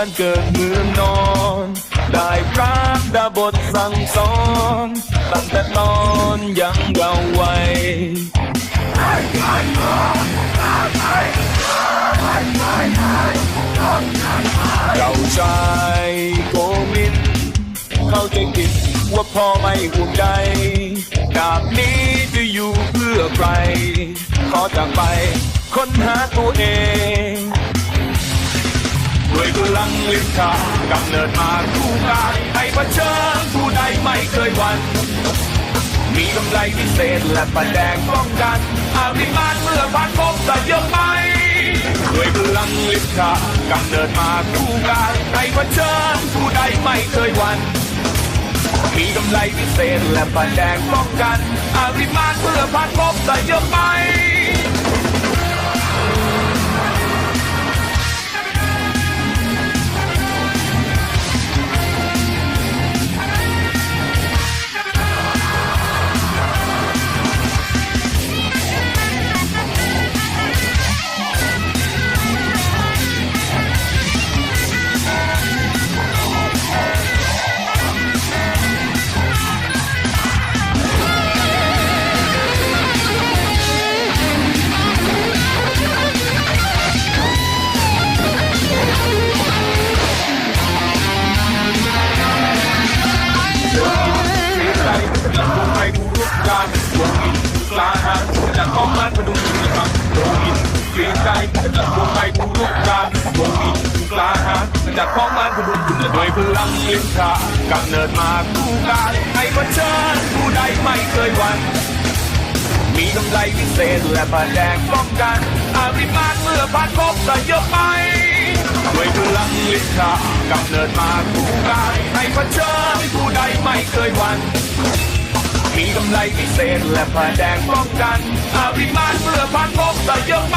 บ้านเกิดเมืองนอน ได้พระดาบทสั่งสอนตั้งแต่ตอนยังเยาว์วัยเราชายโกมิน เข้าใจผิดว่าพ่อไม่ห่วงใยดาบนี้จะอยู่เพื่อใคร ขอจากไปค้นหาตัวเอง ด้วยพลังลิขากำเนิดมาคู่กายให้เผชิญผู้ใดไม่เคยหวั่นมีกำไรพิเศษและประแดงป้องกันอาริมานเมื่อผ่านพบแต่เยอะไปด้วยพลังลิขากำเนิดมาคู่กายให้เผชิญผู้ใดไม่เคยหวั่นมีกำไรพิเศษและประแดงป้องกันอาริมานเมื่อผ่านพบแต่เยอะไป จะลงไปทุกการดวงอินกลาหารจะของมันพดุงมีครับดวงอินเกรียงใจจะลงไปทุกการดวงอินกลาหารจะของมันพดุงด้วยพลังลิ้นขากำเนิดมาคู่กายให้เผชิญผู้ใดไม่เคยหวั่นมีกำไรพิเศษและผ่าแดงป้องกันอาริมานเมื่อผ่านพบแต่เยอะไปด้วยพลังลิขากำเนิดมาคู่กายให้พระเผชิญผู้ใดไม่เคยหวั่น มีกำไรพิเศษและผ้าแดงป้องกันอาริมาเมื่อพันพกแต่เยอะไป